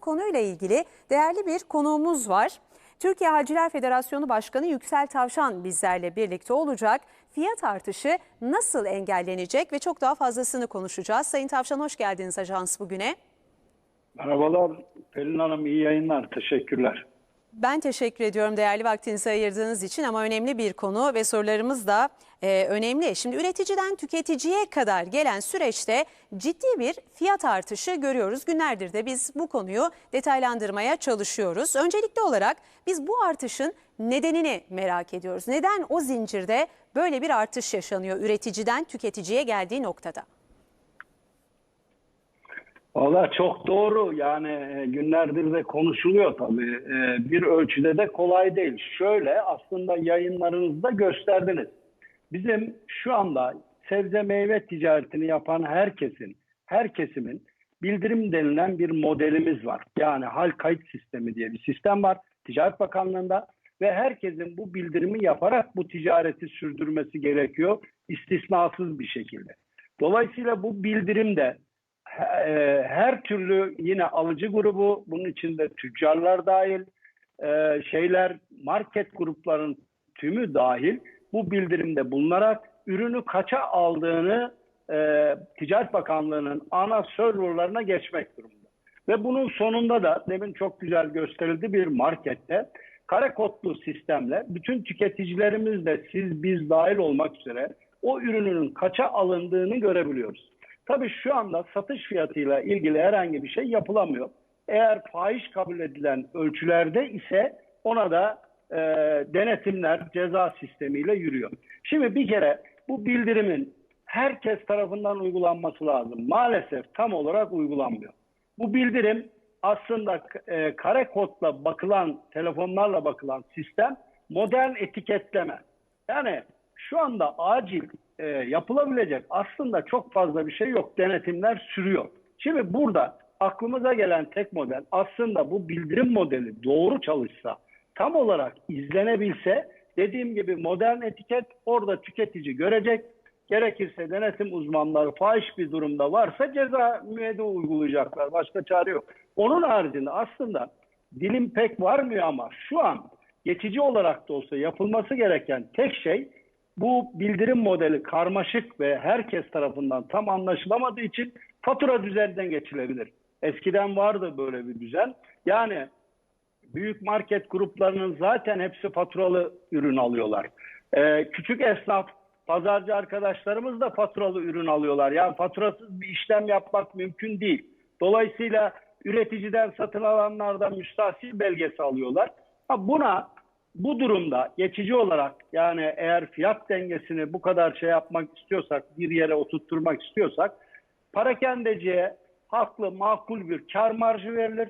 Konuyla ilgili değerli bir konuğumuz var. Türkiye Haciler Federasyonu Başkanı Yüksel Tavşan bizlerle birlikte olacak. Fiyat artışı nasıl engellenecek ve çok daha fazlasını konuşacağız. Sayın Tavşan hoş geldiniz ajans bugüne. Merhabalar Pelin Hanım iyi yayınlar teşekkürler. Ben teşekkür ediyorum değerli vaktinizi ayırdığınız için ama önemli bir konu ve sorularımız da e, önemli. Şimdi üreticiden tüketiciye kadar gelen süreçte ciddi bir fiyat artışı görüyoruz. Günlerdir de biz bu konuyu detaylandırmaya çalışıyoruz. Öncelikli olarak biz bu artışın nedenini merak ediyoruz. Neden o zincirde böyle bir artış yaşanıyor üreticiden tüketiciye geldiği noktada? Valla çok doğru yani e, günlerdir de konuşuluyor tabii E, bir ölçüde de kolay değil. Şöyle aslında yayınlarınızda gösterdiniz. Bizim şu anda sebze meyve ticaretini yapan herkesin, her kesimin bildirim denilen bir modelimiz var. Yani hal kayıt sistemi diye bir sistem var Ticaret Bakanlığı'nda ve herkesin bu bildirimi yaparak bu ticareti sürdürmesi gerekiyor istisnasız bir şekilde. Dolayısıyla bu bildirim de her türlü yine alıcı grubu bunun içinde tüccarlar dahil e, şeyler market grupların tümü dahil bu bildirimde bulunarak ürünü kaça aldığını e, Ticaret Bakanlığı'nın ana serverlarına geçmek durumunda. Ve bunun sonunda da demin çok güzel gösterildi bir markette kare kodlu sistemle bütün tüketicilerimiz de siz biz dahil olmak üzere o ürünün kaça alındığını görebiliyoruz. Tabii şu anda satış fiyatıyla ilgili herhangi bir şey yapılamıyor. Eğer fahiş kabul edilen ölçülerde ise ona da e, denetimler ceza sistemiyle yürüyor. Şimdi bir kere bu bildirimin herkes tarafından uygulanması lazım. Maalesef tam olarak uygulanmıyor. Bu bildirim aslında e, kare kodla bakılan, telefonlarla bakılan sistem modern etiketleme. Yani şu anda acil e, yapılabilecek aslında çok fazla bir şey yok. Denetimler sürüyor. Şimdi burada aklımıza gelen tek model aslında bu bildirim modeli doğru çalışsa, tam olarak izlenebilse dediğim gibi modern etiket orada tüketici görecek. Gerekirse denetim uzmanları fahiş bir durumda varsa ceza müeyyide uygulayacaklar. Başka çare yok. Onun haricinde aslında dilim pek varmıyor ama şu an geçici olarak da olsa yapılması gereken tek şey bu bildirim modeli karmaşık ve herkes tarafından tam anlaşılamadığı için fatura düzenden geçilebilir. Eskiden vardı böyle bir düzen. Yani büyük market gruplarının zaten hepsi faturalı ürün alıyorlar. Ee, küçük esnaf, pazarcı arkadaşlarımız da faturalı ürün alıyorlar. Yani faturasız bir işlem yapmak mümkün değil. Dolayısıyla üreticiden satın alanlar da müstahsil belgesi alıyorlar. Ha buna bu durumda geçici olarak yani eğer fiyat dengesini bu kadar şey yapmak istiyorsak, bir yere oturtturmak istiyorsak parakendeciye haklı makul bir kar marjı verilir.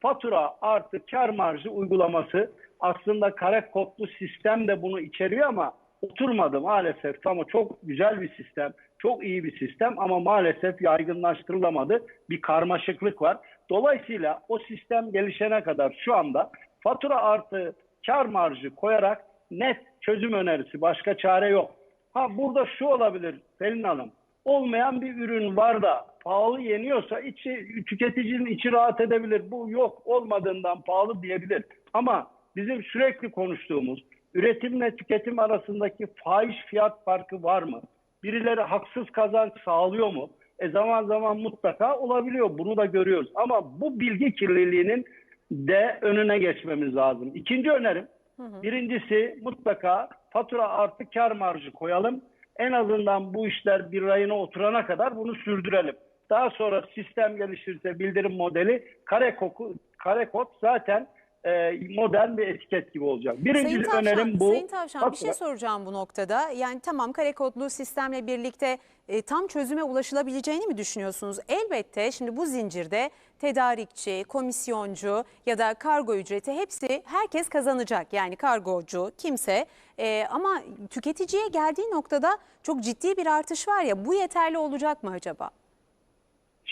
Fatura artı kar marjı uygulaması aslında kare kodlu sistem de bunu içeriyor ama oturmadı maalesef. Ama çok güzel bir sistem, çok iyi bir sistem ama maalesef yaygınlaştırılamadı. Bir karmaşıklık var. Dolayısıyla o sistem gelişene kadar şu anda fatura artı kar marjı koyarak net çözüm önerisi başka çare yok. Ha burada şu olabilir Pelin Hanım. Olmayan bir ürün var da pahalı yeniyorsa içi, tüketicinin içi rahat edebilir. Bu yok olmadığından pahalı diyebilir. Ama bizim sürekli konuştuğumuz üretimle tüketim arasındaki fahiş fiyat farkı var mı? Birileri haksız kazanç sağlıyor mu? E zaman zaman mutlaka olabiliyor. Bunu da görüyoruz. Ama bu bilgi kirliliğinin de önüne geçmemiz lazım. İkinci önerim, hı hı. birincisi mutlaka fatura artı kar marjı koyalım. En azından bu işler bir rayına oturana kadar bunu sürdürelim. Daha sonra sistem gelişirse bildirim modeli kare, koku, kare kod zaten e, modern bir etiket gibi olacak. Birinci Sayın Tavşan, önerim bu. Sayın Tavşan bir şey soracağım bu noktada. Yani tamam kare kodlu sistemle birlikte e, tam çözüme ulaşılabileceğini mi düşünüyorsunuz? Elbette şimdi bu zincirde tedarikçi, komisyoncu ya da kargo ücreti hepsi herkes kazanacak. Yani kargocu kimse e, ama tüketiciye geldiği noktada çok ciddi bir artış var ya bu yeterli olacak mı acaba?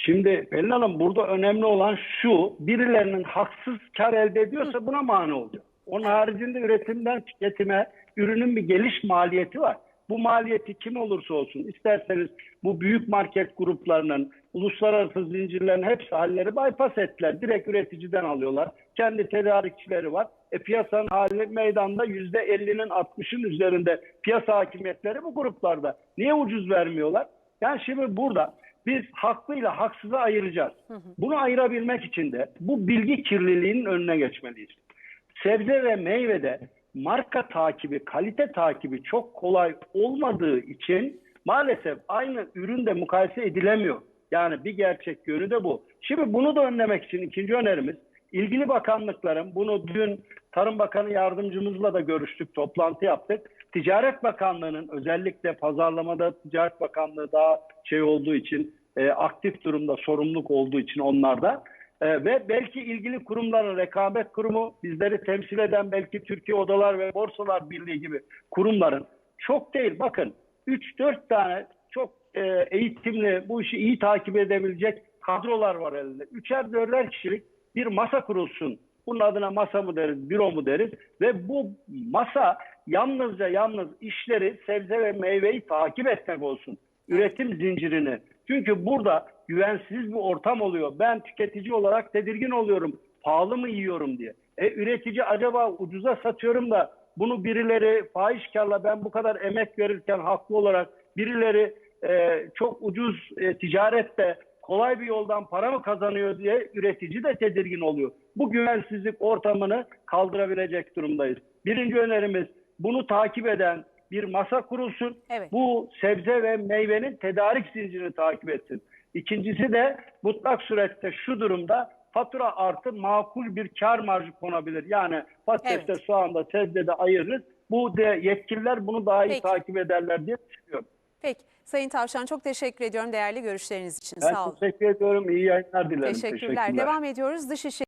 Şimdi Pelin Hanım burada önemli olan şu, birilerinin haksız kar elde ediyorsa buna mani oluyor. Onun haricinde üretimden tüketime ürünün bir geliş maliyeti var. Bu maliyeti kim olursa olsun isterseniz bu büyük market gruplarının uluslararası zincirlerin hepsi halleri bypass ettiler. Direkt üreticiden alıyorlar. Kendi tedarikçileri var. E, piyasanın hali meydanda %50'nin 60'ın üzerinde piyasa hakimiyetleri bu gruplarda. Niye ucuz vermiyorlar? Yani şimdi burada biz haklıyla haksızı ayıracağız. Bunu ayırabilmek için de bu bilgi kirliliğinin önüne geçmeliyiz. Sebze ve meyvede marka takibi, kalite takibi çok kolay olmadığı için maalesef aynı üründe mukayese edilemiyor. Yani bir gerçek yönü de bu. Şimdi bunu da önlemek için ikinci önerimiz ilgili bakanlıkların bunu dün Tarım Bakanı yardımcımızla da görüştük, toplantı yaptık. Ticaret Bakanlığı'nın özellikle pazarlamada Ticaret Bakanlığı daha şey olduğu için e, aktif durumda sorumluluk olduğu için onlarda e, ve belki ilgili kurumların rekabet kurumu bizleri temsil eden belki Türkiye Odalar ve Borsalar Birliği gibi kurumların çok değil bakın 3-4 tane çok e, eğitimli bu işi iyi takip edebilecek kadrolar var elinde. Üçer dörder kişilik bir masa kurulsun. Bunun adına masa mı deriz, büro mu deriz ve bu masa yalnızca yalnız işleri sebze ve meyveyi takip etmek olsun. Üretim zincirini. Çünkü burada güvensiz bir ortam oluyor. Ben tüketici olarak tedirgin oluyorum. Pahalı mı yiyorum diye. E, üretici acaba ucuza satıyorum da bunu birileri fahişkarla ben bu kadar emek verirken haklı olarak birileri e, çok ucuz e, ticarette kolay bir yoldan para mı kazanıyor diye üretici de tedirgin oluyor. Bu güvensizlik ortamını kaldırabilecek durumdayız. Birinci önerimiz bunu takip eden bir masa kurulsun. Evet. Bu sebze ve meyvenin tedarik zincirini takip etsin. İkincisi de mutlak surette şu durumda fatura artı makul bir kar marjı konabilir. Yani patateste, Evet. soğanda, sebzede ayırırız. Bu de yetkililer bunu daha iyi Peki. takip ederler diye düşünüyorum. Peki Sayın Tavşan çok teşekkür ediyorum değerli görüşleriniz için. Ben Sağ olun. teşekkür ediyorum. İyi yayınlar dilerim. Teşekkürler. Devam ediyoruz. Dışişleri